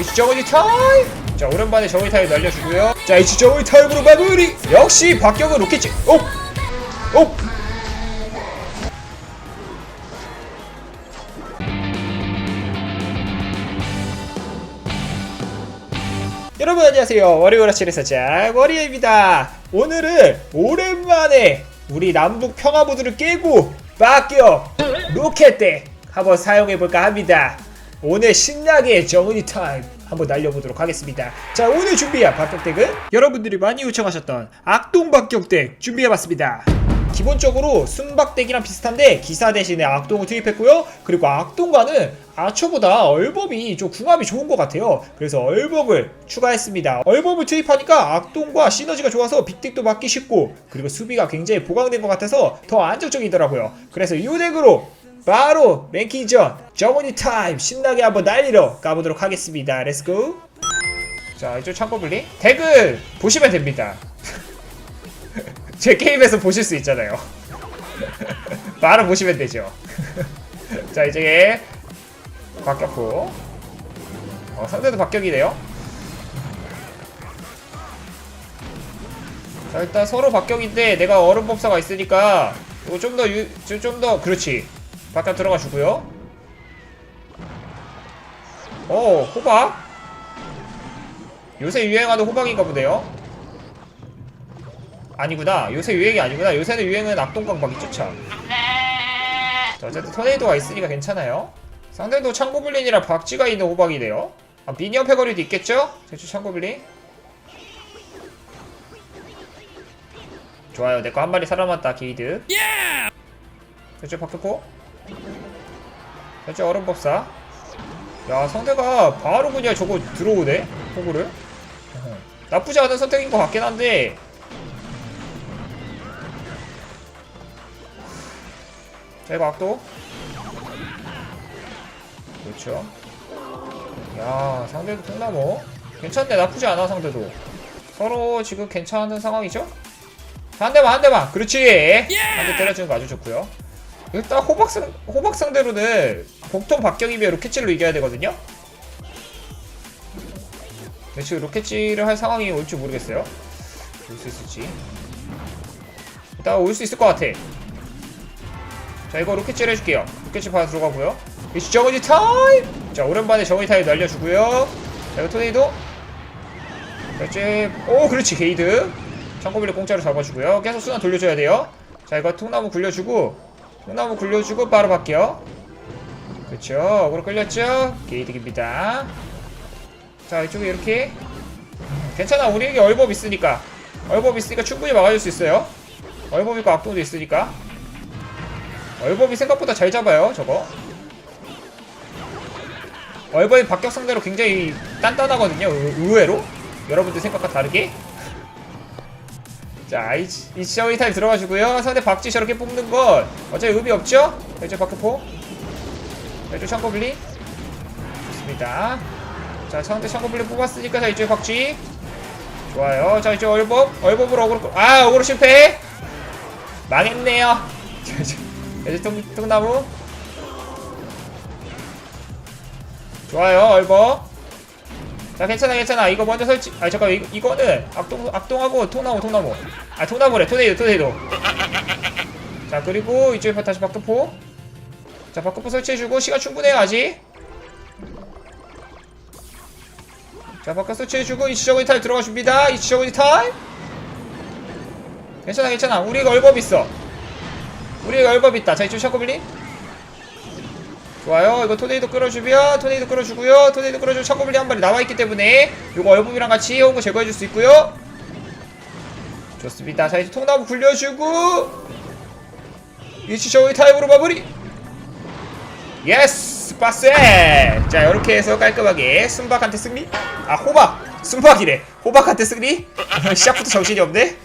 이치 정원이 타임 자 오랜만에 정원이 타임 날려주고요. 자 이치 정원이 타임으로 마무리! 역시 박격은 로켓지! 오! 오! 여러분 안녕하세요. 워리오라치에서 자 워리입니다. 오늘은 오랜만에 우리 남북 평화보드를 깨고 박격 로켓대 한번 사용해볼까 합니다 오늘 신나게 정은이 타임 한번 날려보도록 하겠습니다 자 오늘 준비한 박격덱은 여러분들이 많이 요청하셨던 악동 박격덱 준비해봤습니다 기본적으로 순박덱이랑 비슷한데 기사 대신에 악동을 투입했고요. 그리고 악동과는 아처보다 얼법이 좀 궁합이 좋은 것 같아요. 그래서 얼법을 추가했습니다. 얼법을 투입하니까 악동과 시너지가 좋아서 빅덱도 맞기 쉽고 그리고 수비가 굉장히 보강된 것 같아서 더 안정적이더라고요. 그래서 이 덱으로 바로 랭킹전 저머니 타임 신나게 한번 날리러 가보도록 하겠습니다. 렛츠고! 자 이쪽 창고 분리 덱을 보시면 됩니다. 제 게임에서 보실 수 있잖아요. 바로 보시면 되죠. 자 이제 박격후. 어, 상대도 박격이네요. 자 일단 서로 박격인데 내가 얼음 법사가 있으니까 이거 좀더 좀더 그렇지. 바깥 들어가 주고요. 오 호박. 요새 유행하는 호박인가 보네요. 아니구나. 요새 유행이 아니구나. 요새는 유행은 악동광박 있죠 참 자, 어쨌든 토네이도가 있으니까 괜찮아요. 상대도 창고블린이라 박쥐가 있는 호박이네요. 아, 미니언 패거리도 있겠죠? 제주 창고블린? 좋아요. 내 거 한 마리 살아남았다 게이드 제주 박혔고 제주 얼음 법사. 야 상대가 바로 그냥 저거 들어오네 어허. 나쁘지 않은 선택인 것 같긴 한데. 자 이거 악도. 그렇죠. 야 상대도 통나무. 괜찮네 나쁘지 않아 상대도. 서로 지금 괜찮은 상황이죠? 한 대만 한 대만. 그렇지. 한 대 때려주는 거 아주 좋고요 일단 호박 상 호박 상대로는 복통 박경이면 로켓질로 이겨야 되거든요? 지금 로켓질을 할 상황이 올지 모르겠어요. 올 수 있을지. 일단 올 수 있을 것 같아. 자 이거 로켓질 해줄게요. 로켓질 바로 들어가고요. 이치 정원이 타임! 자 오랜만에 정원이 타임 날려주고요. 자 이거 토네이도. 자이오 그렇지 게이드. 창고빌리 공짜로 잡아주고요. 계속 순환 돌려줘야 돼요. 자 이거 통나무 굴려주고 통나무 굴려주고 바로 갈게요. 그렇죠 어그로 끌렸죠? 게이득입니다. 자 이쪽에 이렇게. 괜찮아. 우리에게 얼법 있으니까. 얼법 있으니까 충분히 막아줄 수 있어요. 얼법 있고 악동도 있으니까. 얼법이 생각보다 잘 잡아요 저거. 얼법이 박격 상대로 굉장히 단단하거든요 의- 의외로. 여러분들 생각과 다르게 자 이치- 이치저이 타임 들어가시고요. 상대 박쥐 저렇게 뽑는 건 어차피 의미 없죠? 박격포. 자, 이쪽 창고블리. 좋습니다. 자 상대 창고블리 뽑았으니까 자 이쪽 박쥐. 좋아요. 자 이쪽 얼법 얼법으로 어그로 끌- 아 어그로 실패. 망했네요. 자, 이제 통, 통나무. 좋아요 얼버 자 괜찮아 괜찮아. 이거 먼저 설치 아 잠깐 이거, 이거는 악동, 악동하고 통나무 통나무. 아 통나무래. 토네이도 토네이도. 자 그리고 이쪽에 다시 박도포. 자 박도포 설치해주고 시간 충분해요 아직. 자 바깥 설치해주고 이치저고니 타임 들어가 줍니다. 이치저고니 타임 괜찮아 괜찮아. 우리가 얼법 있어. 우리가 얼법 있다. 자, 이쪽 샤코빌리. 좋아요. 이거 토네이도 끌어주면 토네이도 끌어주고요. 토네이도 끌어주면 샤코빌리 한 마리 나와있기 때문에 이거 얼법이랑 같이 호구 제거해줄 수 있고요. 좋습니다. 자, 이제 통나무 굴려주고 위치 저기 타임으로 마무리. 예스! 빠세! 자, 이렇게 해서 깔끔하게 순박한테 승리. 아, 호박! 순박이래. 호박한테 승리? 시작부터 정신이 없네.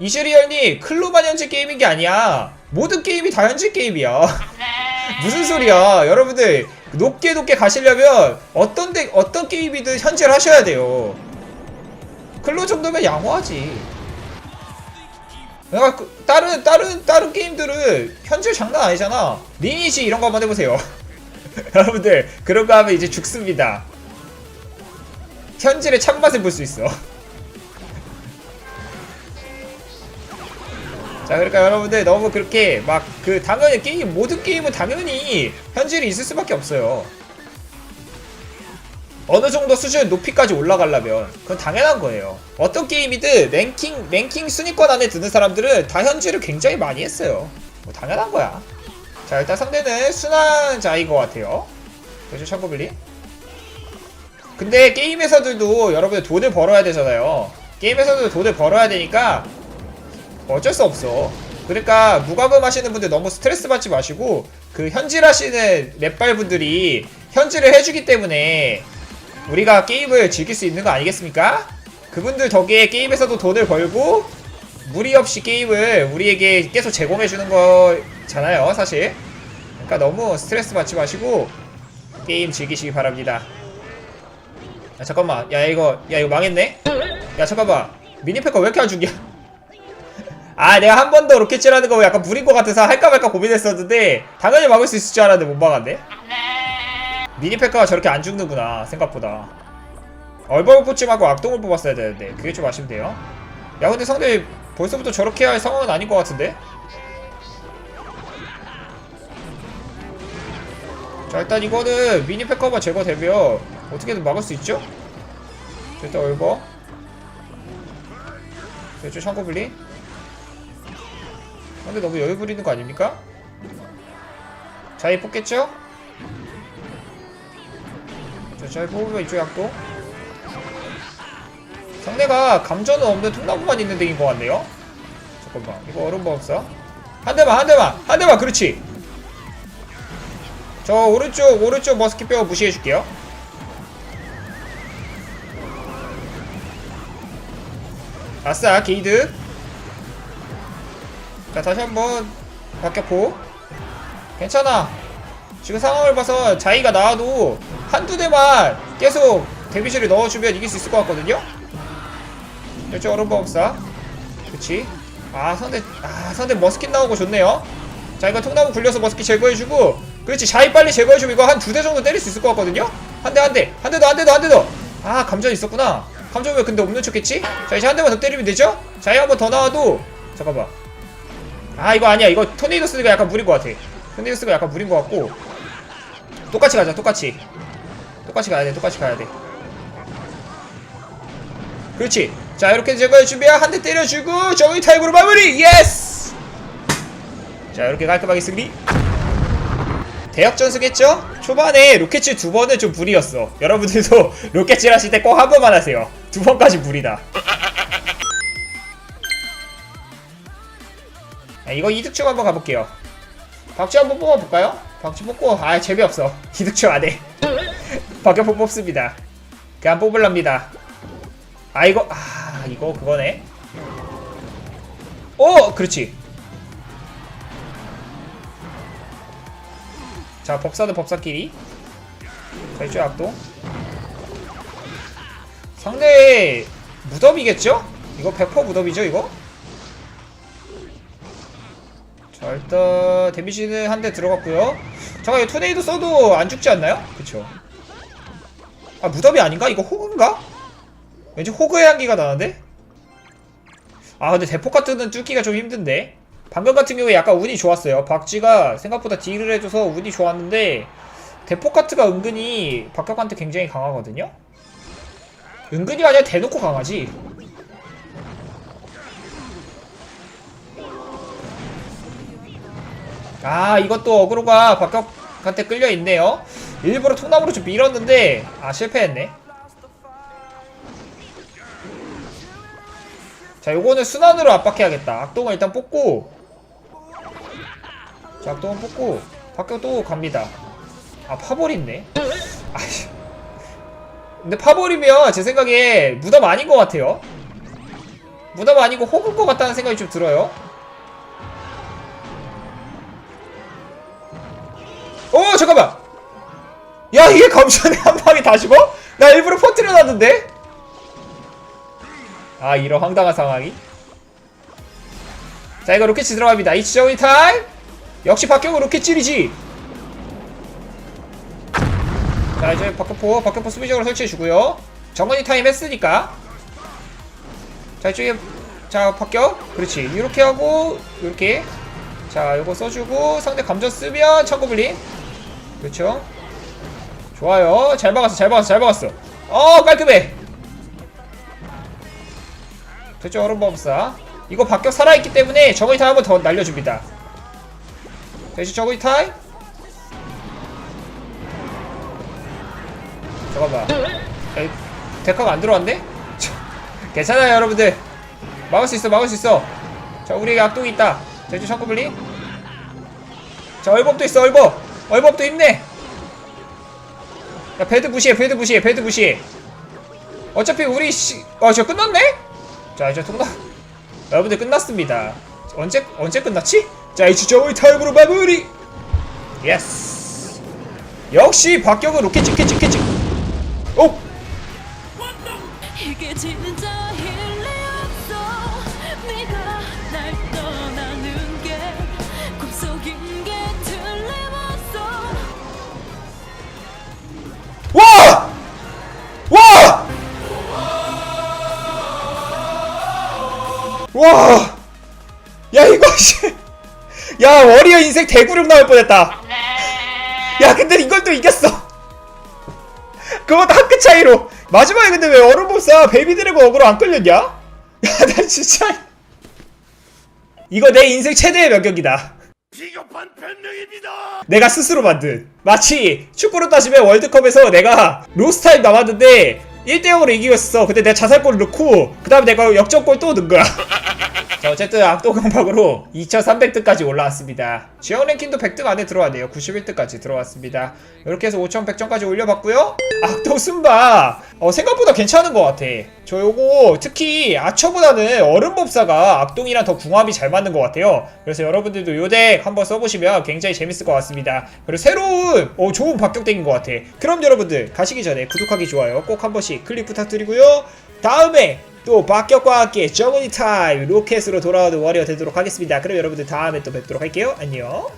이즈리얼님 클로만 현재 게임인 게 아니야 모든 게임이 다 현재 게임이야. 무슨 소리야? 여러분들 높게 높게 가시려면 어떤 데, 어떤 게임이든 현재를 하셔야 돼요. 클로 정도면 양호하지. 내가 그, 다른 다른 다른 게임들은 현재 장난 아니잖아. 리니지 이런 거 한번 해보세요. 여러분들 그런 거 하면 이제 죽습니다. 현질의 참맛을 볼 수 있어. 자 그러니까 여러분들 너무 그렇게 막 그 당연히 게임 모든 게임은 당연히 현질이 있을 수밖에 없어요. 어느 정도 수준 높이까지 올라가려면 그건 당연한 거예요. 어떤 게임이든 랭킹 랭킹 순위권 안에 드는 사람들은 다 현질을 굉장히 많이 했어요. 뭐 당연한 거야. 자 일단 상대는 순한 자인 것 같아요. 그죠 참고블리? 근데 게임에서들도 여러분들 돈을 벌어야 되잖아요. 게임에서도 돈을 벌어야 되니까 어쩔 수 없어. 그러니까 무과금 하시는 분들 너무 스트레스 받지 마시고 그 현질 하시는 넷발 분들이 현질을 해주기 때문에 우리가 게임을 즐길 수 있는 거 아니겠습니까? 그분들 덕에 게임에서도 돈을 벌고 무리 없이 게임을 우리에게 계속 제공해 주는 거잖아요, 사실. 그러니까 너무 스트레스 받지 마시고 게임 즐기시기 바랍니다. 야 잠깐만, 야 이거 야 이거 망했네. 야 잠깐만, 미니패커 왜 이렇게 안 죽냐? 아 내가 한 번 더 로켓질하는 거 약간 무린 것 같아서 할까 말까 고민했었는데 당연히 막을 수 있을 줄 알았는데 못 막았네. 미니패커가 저렇게 안 죽는구나 생각보다. 얼버을 뽑지말고 악동을 뽑았어야 되는데 그게 좀 아쉽네요. 야 근데 상대 벌써부터 저렇게 할 상황은 아닌 것 같은데? 자 일단 이거는 미니 패커만 제거되면 어떻게든 막을 수 있죠? 자, 일단 얼버 이쪽 창고 분리 근데 너무 여유 부리는 거 아닙니까? 자이 뽑겠죠? 자 자이 뽑으면 이쪽 약도. 상대가 감전은 없는 통나무만 있는 덱인 것 같네요? 잠깐만 이거 얼음 법사 한 대만 한 대만 한 대만 그렇지! 저 오른쪽 오른쪽 머스킷 뼈 무시해줄게요. 아싸 게이드 자 다시 한번 바뀌었고 괜찮아. 지금 상황을 봐서 자이가 나와도 한두 대만 계속 데미지를 넣어주면 이길 수 있을 것 같거든요? 이쪽 얼음법사. 그치. 아 상대 아 상대 머스킷 나오고 좋네요. 자 이거 통나무 굴려서 머스킷 제거해주고 그렇지. 자이 빨리 제거해주면 이거 한 두 대 정도 때릴 수 있을 것 같거든요? 한 대 한 대. 한 대 더 한 대 더 한 대 더 아 감전 있었구나. 감전 왜 근데 없는 척했지? 자 이제 한 대만 더 때리면 되죠? 자이 한 번 더 나와도 잠깐만 아 이거 아니야. 이거 토네이도스가 약간 무린 것 같아. 토네이도스가 약간 무린 것 같고. 똑같이 가자 똑같이. 똑같이 가야 돼 똑같이 가야 돼. 그렇지. 자 이렇게 제거해 주면 한대 때려주고 정의 타입으로 마무리! 예스 자 이렇게 깔끔하게 승리. 대역전승했죠? 초반에 로켓질 두 번은 좀 무리였어. 여러분들도 로켓질 하실 때 꼭 한 번만 하세요. 두 번까지 무리다 자, 이거 이득충 한번 가볼게요. 박쥐 한번 뽑아볼까요? 박쥐 뽑고 아 재미없어. 이득충 안해. 박격포 뽑습니다. 그냥 뽑을랍니다. 아 이거 아 이거 그거네. 오 그렇지. 자 법사는 법사끼리. 자 이쪽 악도. 상대 무덤이겠죠? 이거 100% 무덤이죠 이거? 자 일단 데미지는 한 대 들어갔고요 잠깐 이거 토네이도 써도 안 죽지 않나요? 그쵸 아 무덤이 아닌가? 이거 호그인가? 왠지 호그의 향기가 나는데? 아 근데 대포 카트는 뚫기가 좀 힘든데 방금 같은 경우에 약간 운이 좋았어요 박쥐가 생각보다 딜을 해줘서 운이 좋았는데 대포 카트가 은근히 박격한테 굉장히 강하거든요? 은근히 아니라 대놓고 강하지 아 이것도 어그로가 박격한테 끌려있네요. 일부러 통나무로 좀 밀었는데 아 실패했네. 자 요거는 순환으로 압박해야겠다. 악동을 일단 뽑고 자 악동을 뽑고 또 갑니다. 아 파벌 있네. 아이 근데 파벌이면 제 생각에 무덤 아닌 것 같아요. 무덤 아니고 호구인 것 같다는 생각이 좀 들어요 오 잠깐만. 야 이게 감전에 한 방에 다 죽어? 나 일부러 퍼뜨려 놨는데? 아 이런 황당한 상황이? 자 이거 로켓치 들어갑니다. 이치저이 타임 역시 박경우 로켓질이지! 자 이제 박격포 박격포 수비적으로 설치해주고요. 정원이 타임 했으니까. 자 이쪽에 자 박격? 그렇지. 이렇게 하고 이렇게 자 요거 써주고 상대 감전 쓰면 창고블링. 그렇죠? 좋아요. 잘 박았어 잘 박았어 잘 박았어. 어 깔끔해. 됐죠 얼음법사. 이거 박격 살아있기 때문에 정원이 타임 한번 더 날려줍니다. 대신 정원이 타임? 잠깐만. 에이, 데카가 안 들어왔네? 괜찮아요 여러분들. 막을 수 있어 막을 수 있어. 자 우리에게 악동이 있다 제주 창고블리? 자 얼법도 있어 얼법. 얼법도 힘내 야 배드 무시해 배드 무시해 배드 무시해. 어차피 우리 씨... 아저 끝났네? 자 이제 통과. 여러분들 끝났습니다. 언제 언제 끝났지? 자 이제 저의 타임으로 마무리. 예스 역시 박격은 로켓 찍켓 찍켓 찍 오! 이게 진짜 와! 야 이거 씨. 야 워리어 인생 대구름 나올 뻔했다. 야 근데 이걸 또 이겼어. 그것도 한 끗 차이로. 마지막에 근데 왜 얼음보사 베이비 드래곤 어그로 안 끌렸냐? 야 나 진짜 이거 내 인생 최대의 명격이다. 비겁한 변명입니다. 내가 스스로 만든 마치 축구로 따지면 월드컵에서 내가 로스타임 남았는데 1대0으로 이기겠어 근데 내가 자살골 넣고 그 다음에 내가 역전골 또 넣은 거야 자 어쨌든 악동 강박으로 2300등까지 올라왔습니다. 지역 랭킹도 100등 안에 들어왔네요. 91등까지 들어왔습니다. 이렇게 해서 5100점까지 올려봤고요. 악동 순바! 어, 생각보다 괜찮은 것 같아. 저 요거 특히 아처보다는 얼음법사가 악동이랑 더 궁합이 잘 맞는 것 같아요. 그래서 여러분들도 요덱 한번 써보시면 굉장히 재밌을 것 같습니다. 그리고 새로운 어, 좋은 박격덱인 것 같아. 그럼 여러분들 가시기 전에 구독하기 좋아요 꼭 한 번씩 클릭 부탁드리고요. 다음에 또 박격과 함께 정은이 타임 로켓으로 돌아오는 워리어 되도록 하겠습니다. 그럼 여러분들 다음에 또 뵙도록 할게요. 안녕